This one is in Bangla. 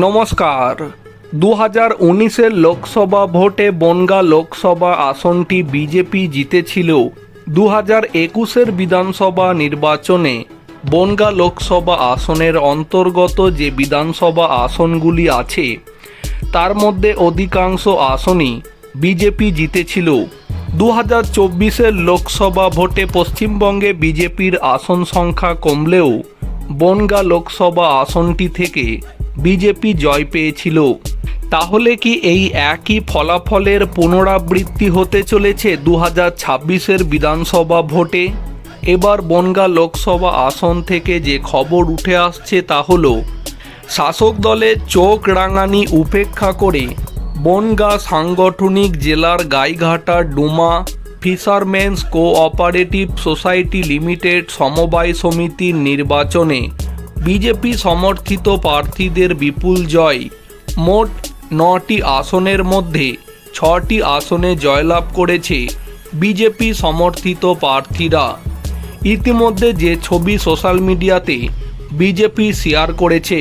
নমস্কার। দু হাজার উনিশের লোকসভা ভোটে বনগা লোকসভা আসনটি বিজেপি জিতেছিল দু হাজার একুশের বিধানসভা নির্বাচনে। বনগা লোকসভা আসনের অন্তর্গত যে বিধানসভা আসনগুলি আছে, তার মধ্যে অধিকাংশ আসনই বিজেপি জিতেছিল। দু হাজার চব্বিশের লোকসভা ভোটে পশ্চিমবঙ্গে বিজেপির আসন সংখ্যা কমলেও বনগা লোকসভা আসনটি থেকে বিজেপি জয় পেয়েছিল। তাহলে কি এই একই ফলাফলের পুনরাবৃত্তি হতে চলেছে দু হাজার ছাব্বিশের বিধানসভা ভোটে? এবার বনগা লোকসভা আসন থেকে যে খবর উঠে আসছে তা হল, শাসক দলের চোখ রাঙানি উপেক্ষা করে বনগা সাংগঠনিক জেলার Gaighata, Duma, fishermen's cooperative society limited সমবায় সমিতির নির্বাচনে বিজেপি সমর্থিত প্রার্থীদের বিপুল জয়। মোট নটি আসনের মধ্যে ছটি আসনে জয়লাভ করেছে বিজেপি সমর্থিত প্রার্থীরা। ইতিমধ্যে যে ছবি সোশ্যাল মিডিয়াতে বিজেপি শেয়ার করেছে